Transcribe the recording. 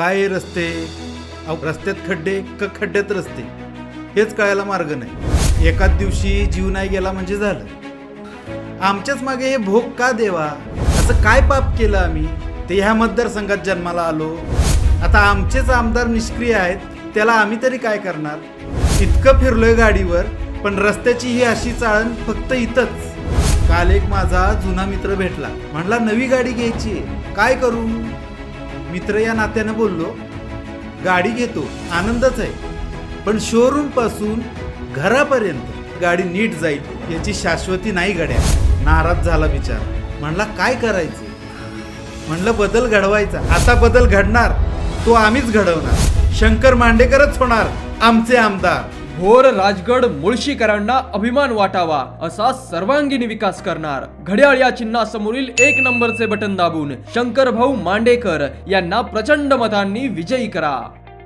काय रस्ते? अहो, रस्त्यात खड्डे क खड्ड्यात रस्ते? हेच कळायला मार्ग नाही. एकाच दिवशी जीव नाही गेला म्हणजे झालं. आमच्याच मागे हे भोग का देवा? असं काय पाप केलं आम्ही? ते ह्या मतदारसंघात जन्माला आलो. आता आमचेच आमदार निष्क्रिय आहेत त्याला आम्ही तरी काय करणार? इतकं फिरलोय गाडीवर पण रस्त्याची ही अशी चाळण फक्त इथंच. काल एक माझा जुना मित्र भेटला. म्हणला नवी गाडी घ्यायची आहे. काय करू? मित्र या नात्यानं बोललो गाडी घेतो आनंदच आहे. पण शोरूमपासून घरापर्यंत गाडी नीट जाईल याची शाश्वती नाही गड्या. नाराज झाला विचार. म्हणला काय करायचं? म्हणलं बदल घडवायचा. आता बदल घडणार. तो आम्हीच घडवणार. शंकर मांडेकरच होणार आमचे आमदार. भोर राजगड मुळशीकरांना अभिमान वाटावा असा सर्वांगीण विकास करणार. घड्याळ या चिन्हासमोरील एक नंबरचे बटन दाबून शंकर भाऊ मांडेकर यांना प्रचंड मतांनी विजयी करा.